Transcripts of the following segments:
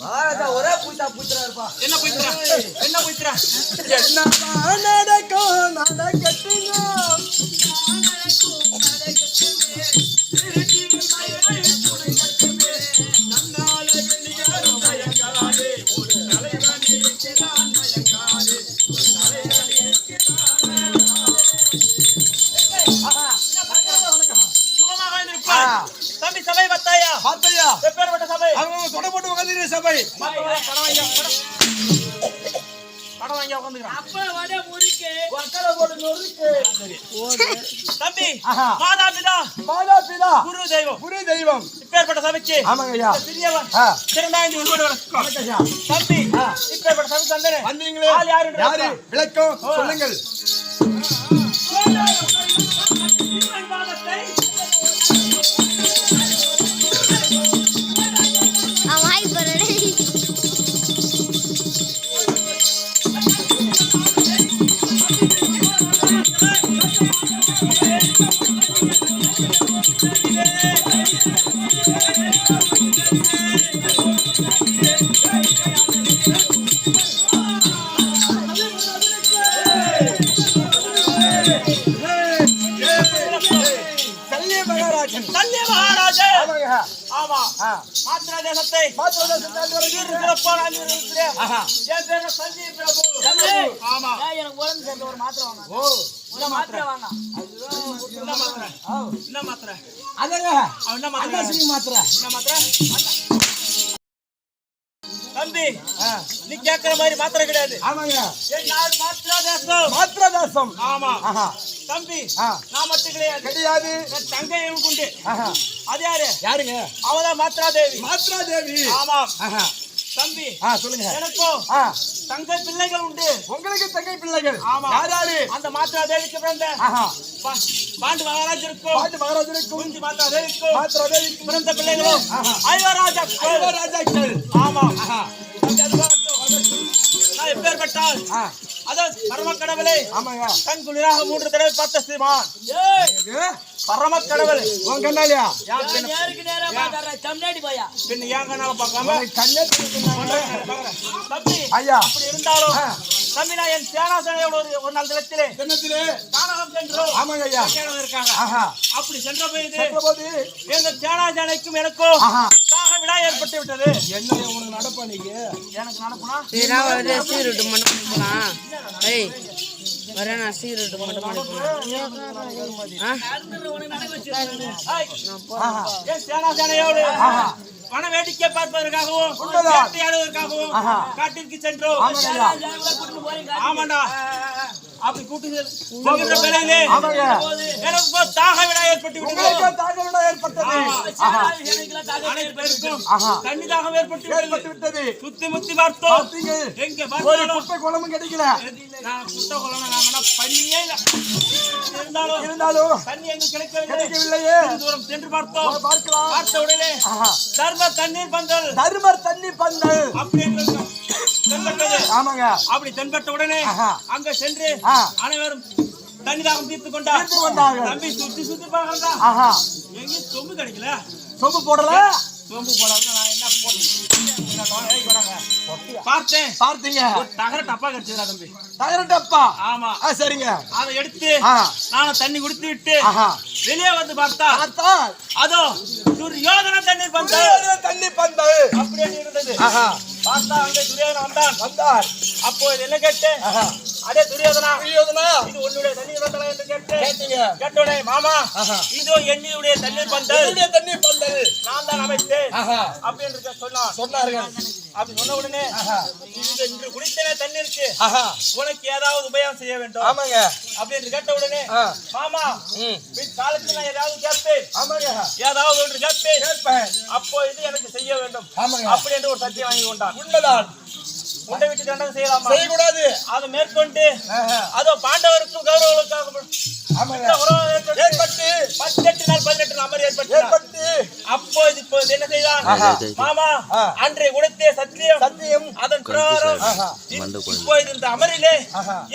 பாரத ஒரே புய்த்தா புய்த்தரா இருப்பா என்ன புய்த்தரா என்ன புய்த்தரா என்ன? நடக்கும் நடக்கட்டுங்க. நடக்கும் நடக்கட்டுங்க. சபை பத்தாயா பார்த்தையா எப்பேற்பட்ட சபை? அவங்க தொட போட்டு உட்காந்துரு சபை. படம் வாங்கி உட்காந்துக்கிறான் அப்ப வட முறுக்கு. வக்கல போட்டு நொறுக்கு. தம்பி. மாதா பிதா. மாதா பிதா. குரு தெய்வம். குரு தெய்வம். இப்பேற்பட்ட சபைக்கு. ஆமாங்க ஐயா சிறியவன் ஆ. சிறந்தாய்ந்து உங்களோட வணக்கம். ஐயா தம்பி ஆ. இப்பேற்பட்ட சபைக்கு வந்தேனே. வந்தீங்களே. ஆள் யாருன்னு யாரு? ரத்தம். விளக்கம் சொல்லுங்கள். ஆமா. ஆ. மாத்திரா தேசத்தை சிறப்பான. என் பேரு சஞ்சீவ் பிரபு. ஆமா. எனக்கு உடம்பு ஒரு மாத்திரை வாங்க. ஓ ஒரு மாத்திரை வாங்க. என்ன மாத்திரை. ஆ. என்ன மாத்திரை. அதங்க அவன் என்ன மாத்திரை. அண்ணாசிங்க மாத்திர. என்ன மாத்திரை? தம்பி ஆ. நீ கேக்குற மாதிரி மாத்திரை கிடையாது. ஆமாங்க. நாடு மாத்திரா தேசம் மாத்திரதாசம். ஆமா. ஆஹா. தம்பி. நான் மட்டும் கிடையாது. கிடையாது. என் தங்கை உண்டு. ஆஹா. அது யாரு? யாருங்க? அவதான் மாத்ரா தேவி மாத்ரா தேவி ஆமா தம்பி சொல்லுங்க. எனக்கும் தங்கை பிள்ளைகள் உண்டு. உங்களுக்கு தங்கை பிள்ளைகள். ஆமா. யார் யாரு? அந்த மாத்ரா தேவிக்கு பிறந்த பாண்டு மகாராஜருக்கும் பாட்டு மகாராஜனுக்கும் குஞ்சு மாத்ரா தேவிக்கும் மாத்ரா தேவிக்கும் பிறந்த பிள்ளைகளும் ஆஹா. ஐவராஜா ராஜாக்கள் ஆமா. நான் எப்பேற்பட்டால் அதான் பரம கடவுளை ஆமாங்க. கண் குளிராக மூன்று தடவை பார்த்த ஸ்ரீமான். இது பரம கடவுள் உன் கண்ணாலியா? நேருக்கு நேரா பாக்குற தமிழ்நாடு போயா? பின்ன ஏன் கண்ணால பார்க்காம? கண்ணே ஐயா. அப்படி இருந்தாலும் நான் என் சேனாசனையோட ஒரு ஒரு நாள் தினத்திலே தினத்திலே கானகம் சென்றோம் ஆமாங்க ஐயா. கேரளம் இருக்காங்க அப்படி சென்ற போது சென்றபோது எங்க சேனாசனைக்கும் எனக்கும் விழா ஏற்பட்டு விட்டது. என்ன உனக்கு நடப்பா நீங்க எனக்கு சீருட்டு மட்டும் போலாம் ஏய் வரேன் நான் சீருட்டு மட்டும் சேனாசனையோடு. வன வேடிக்கை பார்ப்பதற்காகவும். வேட்டையாடுவதற்காகவும். காட்டிற்கு சென்றோம். ஆமாண்டா. அப்படி கூட்டு போகின்ற ஆமாங்க. எனக்கு தாக ஏற்பட்டு. தண்ணி தாகம் ஏற்பட்டு விட்டது சுத்தி முத்தி பார்த்தோம். எங்க ஒரு குளமும் கிடைக்கல. நான் குட்ட பண்ணியே இல்ல. இருந்தாலும் இருந்தாலும் தண்ணி எங்க கிடைக்கவில்லை. கிடைக்கவில்லையே. தூரம் சென்று பார்த்தோம். பார்க்கலாம். பார்த்த உடனே ஆஹா. தர்ம தண்ணீர் பந்தல். தர்மர் தண்ணி பந்தல். அப்படி என்று தென்பட்டது ஆமாங்க. அப்படி தென்பட்ட உடனே. அங்க சென்று. அனைவரும் தண்ணி தாகம் தீர்த்து கொண்டார்கள். தம்பி சுத்தி சுத்தி பாக்குறதா எங்கேயும் சொம்பு கிடைக்கல. சொம்பு போடல? சொம்பு போடாம நான் என்ன போட்டேன். பார்த்தேன். பார்த்தீங்க. தகர டப்பா கிடைச்சதுடா தம்பி. தகரட்டப்பா ஆமா. ஆ சரிங்க. அதை எடுத்து நானும் தண்ணி குடித்து விட்டு வெளியே வந்து பார்த்தா பார்த்தா அதோ துரியோதன தண்ணீர் பந்தல். துரியோதன தண்ணி பந்தல். அப்படியே இருந்தது பார்த்தா அங்கே துரியோதன வந்தான். வந்தார். அப்போ என்ன கேட்டேன்? ஆஹா. அடே துரியோதனா துரியோதனா. இது உன்னுடைய தண்ணீர் பந்தலா என்று கேட்டீங்க. கேட்டோடே மாமா. இதோ என்னுடைய தண்ணீர் பந்தல். என்னுடைய தண்ணி பந்தல். நான் தான் அமைத்தேன். ஆஹா. அப்படி என்று சொன்னான் சொன்னார்கள். அப்படி சொன்ன உடனே இன்று குடித்தனே தண்ணீருக்கு. உனக்கு ஏதாவது உபயோகம் செய்ய வேண்டும். ஆமாங்க. அப்படி என்று கேட்ட உடனே. மாமா காலத்தில் நான் ஏதாவது கேட்பேன். ஆமாங்க. ஏதாவது ஒன்று கேட்பேன். கேட்பேன். அப்போ இது எனக்கு செய்ய வேண்டும். அப்படி என்று ஒரு சத்தியம் வாங்கி கொண்டான். உண்மைதான். உண்டை விட்டு செய்யலாமா? செய்யக்கூடாது. அதை மேற்கொண்டு. அதோ பாண்டவருக்கும் கௌரவர்களுக்காக ஏற்பட்டு பதினெட்டு நாள் பதினெட்டு நாள் அமர் ஏற்பட்டு ஏற்பட்டு. அப்போ இது இப்போ இது என்ன செய்தான். மாமா. அன்றைய உடைத்தே சத்தியம். சத்தியம். அதன் பிரகாரம் ஆஹா. இப்போ இது இந்த அமரிலே.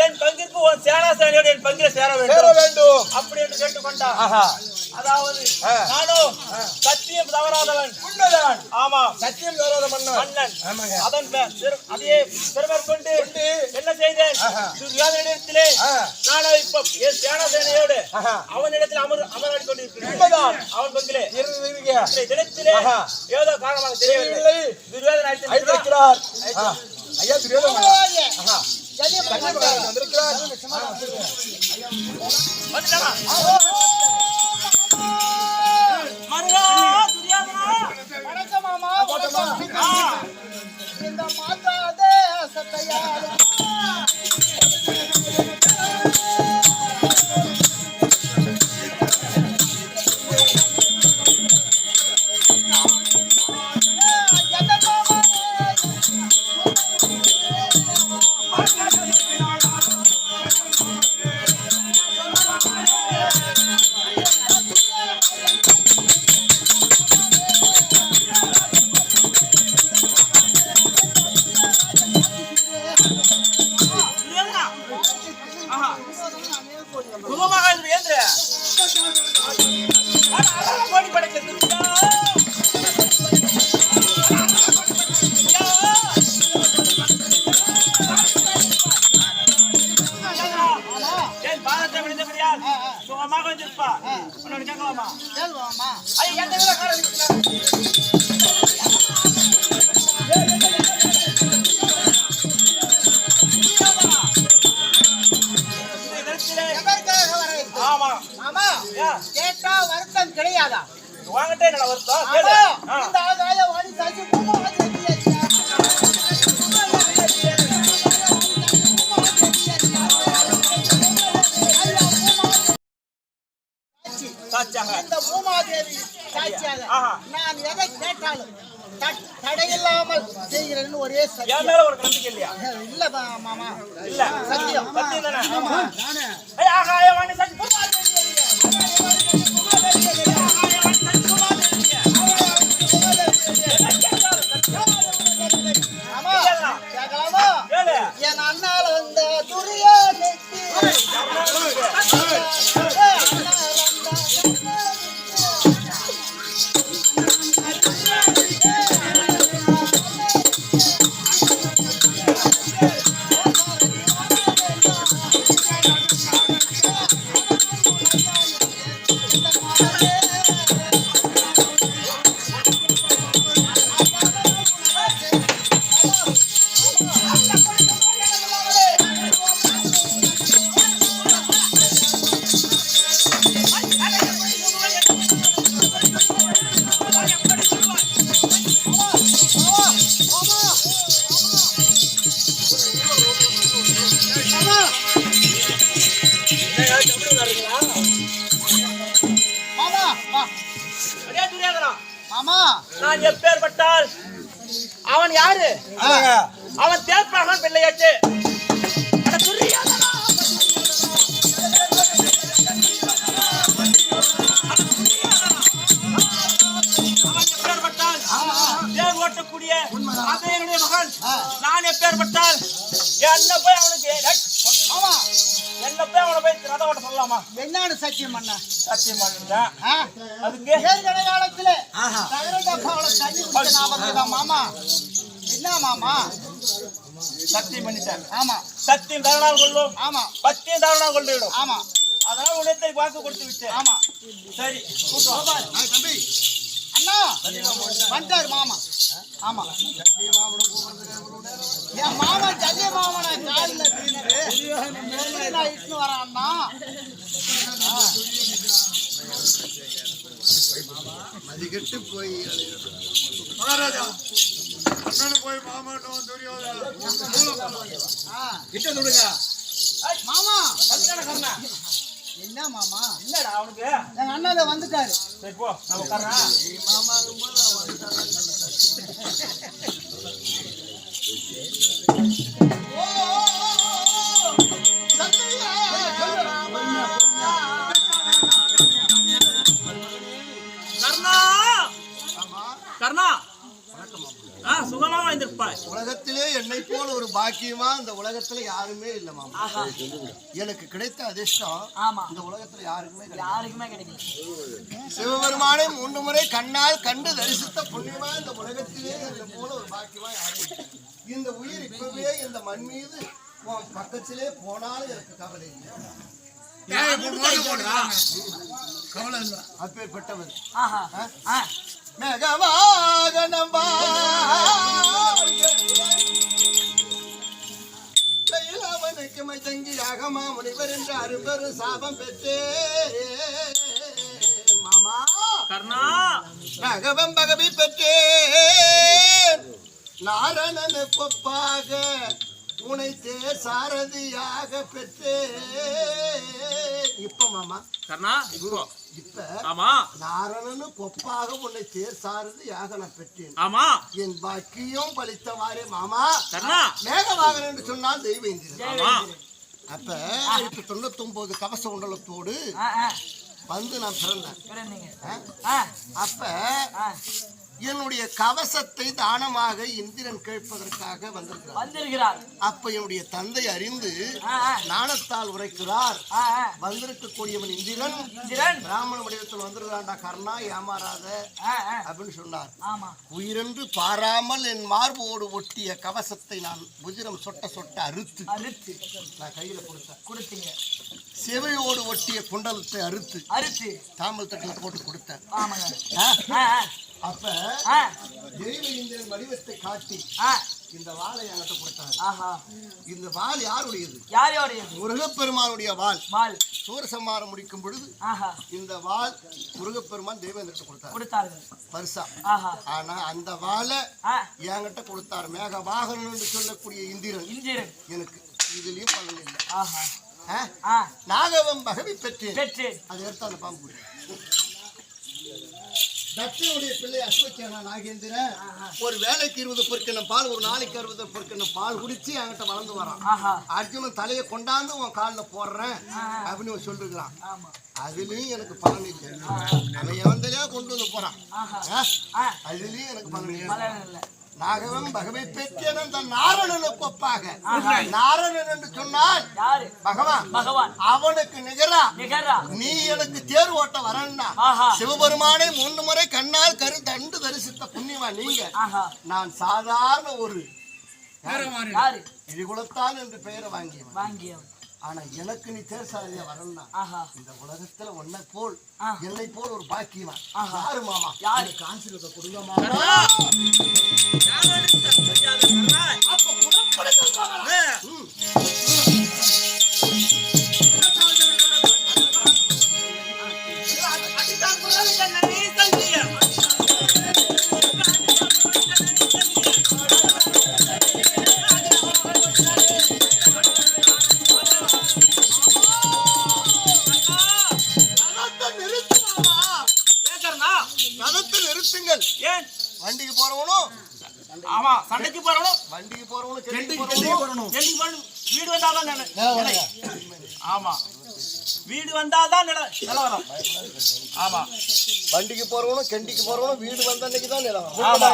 என் பங்கிற்கு உன் சேனாசேனையோடு என் பங்கில சேர வேண்டும். வேண்டும். அப்படி என்று கேட்டுக்கொண்டா அதாவது. நானும் சத்தியம் தவறாதவன். உண்மைதான் ஆமா. சத்தியம் தவறாத மன்னன். மன்னன். ஆமாங்க. அதன் அதையே பெருமர் கொண்டு என்ன செய்தேன். துரியோதனிடத்திலே. நான் இப்ப சேனாசேனையோடு. அவனிடத்தில் அமர் அமராடி கொண்டிருக்கிறேன். உண்மைதான். அவன் பங்கிலே தினத்திலே. ஏதோ காரணமாக தெரியவில்லை. துரியோதன அழைத்து அழைத்திருக்கிறார். ஐயா துரியோதன வந்திருக்கிறார். துரியோதனா. மாமா ஏன்? கேட்டா வருத்தம் கிடையாதா? வாங்கிட்டே வருத்தம். இந்த ஆகாய வாணி சாட்சி சாட்சியாக. நான் எதை கேட்டாலும் தட்- தடையில்லாமல் செய்கிறேன்னு ஒரே சத்தியம். மேல ஒரு நம்பிக்கை இல்லையா? இல்ல மாமா. இல்ல. சத்தியம். சத்தியம் தானே? ஆகாயவாணி சாட்சி Yeah. மாமா. நான் எப்பேற்பட்டால் அவன் யாரு? அவன் தேர்ப்பாகன் பிள்ளையாச்சு. ஓட்டக்கூடிய அதையனுடைய மகன். நான் எப்பேற்பட்டால் என்ன போய் அவனுக்கு மாமா என்ன போய் அவனை போய் ரத ஓட்ட சொல்லலாமா? என்னன்னு சத்தியம் பண்ண. சத்தியம் பண்ணுங்க? அதுக்கு? ஏற்கனவே காலத்துல தகர டப்பாவுல தண்ணி குடிச்ச ஞாபகம் இருக்கா மாமா. என்ன மாமா? சத்தியம் பண்ணிட்டேன் ஆமா. சத்தியம் தரணால் கொள்ளும் ஆமா. பத்தியம் தரணால் கொண்டு விடும் ஆமா அதனால உனத்தை வாக்கு கொடுத்து விட்டேன். ஆமா. சரி. வா. அண்ணா. வந்துட்டாரு மாமா. ஆமா. என் மாமா ஜல்லிய மாமனை காலில் விழுந்து நான் இட்டுன்னு வரேன் அண்ணா ஆ. கிட்ட விடுங்க மாமா கல்யாண கண்ணா. என்ன மாமா? என்னடா அவனுக்கு எங்க அண்ணாத வந்துட்டாரு. சரி போ. நான் கர்ணா கர்ணா ஆ, சுகமா வாழ்ந்திருப்பாய் உலகத்திலே என்னை போல ஒரு பாக்கியமா இந்த உலகத்துல யாருமே இல்ல மாமா. எனக்கு கிடைத்த அதிர்ஷ்டம் ஆமா. இந்த உலகத்துல யாருக்குமே யாருக்குமே கிடைக்கல. சிவபெருமானை மூன்று முறை கண்ணால் கண்டு தரிசித்த புண்ணியமா இந்த உலகத்திலே என்னை போல ஒரு பாக்கியமா யாரும். இந்த உயிர் இப்பவே இந்த மண் மீது உன் பக்கத்திலே போனாலும் எனக்கு கவலை இல்லை. அப்பேற்பட்டவர். ஆஹா. ஆ? மேகவாகனம் அவனுக்கு மைதங்கியாக மாமுனிவர் என்று அரும்பெரு சாபம் பெற்றே. மாமா. கர்ணா. பகவம் பகவி பெற்றேன் நாரணன கொப்பாக உனை தேர் சாரதியாக பெற்றேன் இப்ப மாமா கர்ணா இப்போ இப்ப ஆமா. நாரணனு கொப்பாக உன்னை தேர் சாரதியாக நான் பெற்றேன். ஆமா. என் பாக்கியம் பலித்தவாறே மாமா. கர்ணா. மேகவாகன் என்று சொன்னால் தெய்வ இந்திரன் ஆமா அப்ப இப்ப தொண்ணூத்தி ஒன்பது கவச உண்டலத்தோடு வந்து நான் பிறந்தேன். அப்ப என்னுடைய கவசத்தை தானமாக இந்திரன் கேட்பதற்காக வந்திருக்கிறார். அப்ப என்னுடைய தந்தை அறிந்து நாணத்தால் உரைக்கிறார். வந்திருக்கக்கூடியவன் இந்திரன். இந்திரன். பிராமண வடிவத்தில் வந்திருக்கான்டா கர்ணா ஏமாறாத அப்படின்னு சொன்னார். உயிரென்று பாராமல் என் மார்போடு ஒட்டிய கவசத்தை நான் புஜிரம் சொட்ட சொட்ட அறுத்து அறுத்து. நான் கையில கொடுத்தேன். கொடுத்தீங்க. செவையோடு ஒட்டிய குண்டலத்தை அறுத்து அறுத்து. தாமல் தட்டில் போட்டு கொடுத்தேன். ஆமாங்க. அப்ப தெய்வ இந்திரன் வடிவத்தை காட்டி இந்த வாளை என்கிட்ட கொடுத்தாரு இந்த வாள் யாருடையது? யார் யாருடைய முருகப்பெருமானுடைய வாள். மால் சூரசம்மாரம் முடிக்கும் பொழுது இந்த வாள் முருகப்பெருமான் தேவேந்திரத்தை கொடுத்தாரு. கொடுத்தார்கள். பரிசா. ஆனா அந்த வாளை என்கிட்ட கொடுத்தாரு. மேக வாகனம் என்று சொல்லக்கூடிய இந்திரன். இந்திரன். எனக்கு இதுலயும் பலன் இல்லை. நாகவம் பகவி பெற்றேன். பெற்றேன். அதை எடுத்து அந்த பாம்பு. தட்சனுடைய பிள்ளை அஸ்வத்தியான நாகேந்திரன். ஒரு வேலைக்கு இருபது பொருட்கள் பால் ஒரு நாளைக்கு அறுபது பொருட்கள் பால் குடிச்சு என்கிட்ட வளர்ந்து வரான். அர்ஜுனன் தலையை கொண்டாந்து உன் காலில் போடுறேன் அப்படின்னு சொல்லிருக்கிறான். அதுலயும் எனக்கு பலன் இல்லை. அவன் எவந்தலையா கொண்டு வந்து போறான். அதுலயும் எனக்கு பலன் இல்லை. நாகவன் பகவை பெற்றேன் அந்த நாரணனுக்கு ஒப்பாக. நாரணன் என்று சொன்னால் பகவான். பகவான். அவனுக்கு நிகரா? நிகரா. நீ எனக்கு தேர் ஓட்ட வரேன்னா சிவபெருமானை மூன்று முறை கண்ணால் கரு தண்டு தரிசித்த புண்ணியமா நீங்க? நான் சாதாரண ஒரு யாரு? இழிகுலத்தான் என்று பெயரை வாங்கியவன். வாங்கியவன். ஆனா எனக்கு நீ தேர் சாரதியா வரணும்னா இந்த உலகத்துல உன்னை போல். என்னை போல் ஒரு பாக்கியவன் ஆஹா. யாரு மாமா யாரு? ஆசீர்வாதம் கொடுங்க மாமா அப்ப வீடு வந்தாதான் நில நிலவரம். ஆமா. வண்டிக்கு போறவனும் கெண்டிக்கு போறவனும் வீடு வந்த அன்னைக்கு தான் நிலம் ஆமா.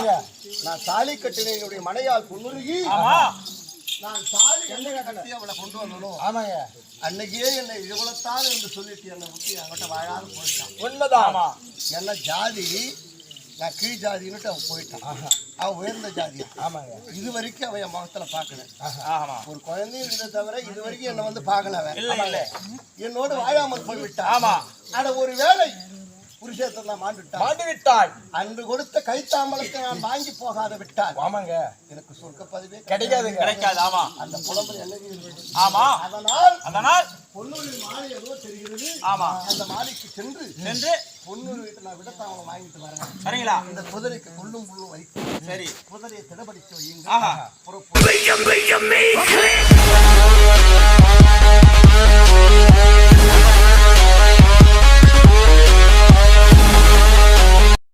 நான் தாலி கட்டின என்னுடைய மனையால் புன்னுருகி ஆமா. நான் தாலி என்ன கட்டி அவளை கொண்டு வரணும். ஆமாங்க. அன்னைக்கே என்னை இவ்வளத்தான் என்று சொல்லிட்டு என்னை விட்டு என்கிட்ட வாழாது போயிட்டான். உண்மைதான் ஆமா. என்ன ஜாதி? நான் கீழ் ஜாதின்னுட்டு அவன் போயிட்டான். அவன் உயர்ந்த ஜாதி. ஆமாங்க இது வரைக்கும் அவன் என் முகத்துல பார்க்கல. ஆமா. ஒரு குழந்தையும் இருந்ததை தவிர இது வரைக்கும் என்னை வந்து பார்க்கல அவன். இல்ல இல்ல என்னோடு வாழாமல் போய் விட்டான் ஆமா. அட ஒரு வேளை புருஷத்தை நான் மாண்டுட்டான் மாண்டு விட்டாய் அன்று கொடுத்த கைத்தாமலத்தை நான் வாங்கி போகாத விட்டால் ஆமாங்க. எனக்கு சொர்க்க பதவியே கிடைக்காதுங்க. கிடைக்காது ஆமா. அந்த புலம்பல் இருக்குது ஆமா. அதனால் அதனால் பொன்னூரில் மாலை ஏதோ தெரிகிறது. ஆமா. அந்த மாலைக்கு சென்று சென்று பொன்னூர் வீட்டை நான் விடத்தாவளை வாங்கிட்டு வரேன். சரிங்களா? இந்த குதிரைக்கு கொள்ளும் புல்லும் வைக்கும் சரி. குதிரையை திடப்படுத்தி வையுங்க ஆஹா. புறப்படு.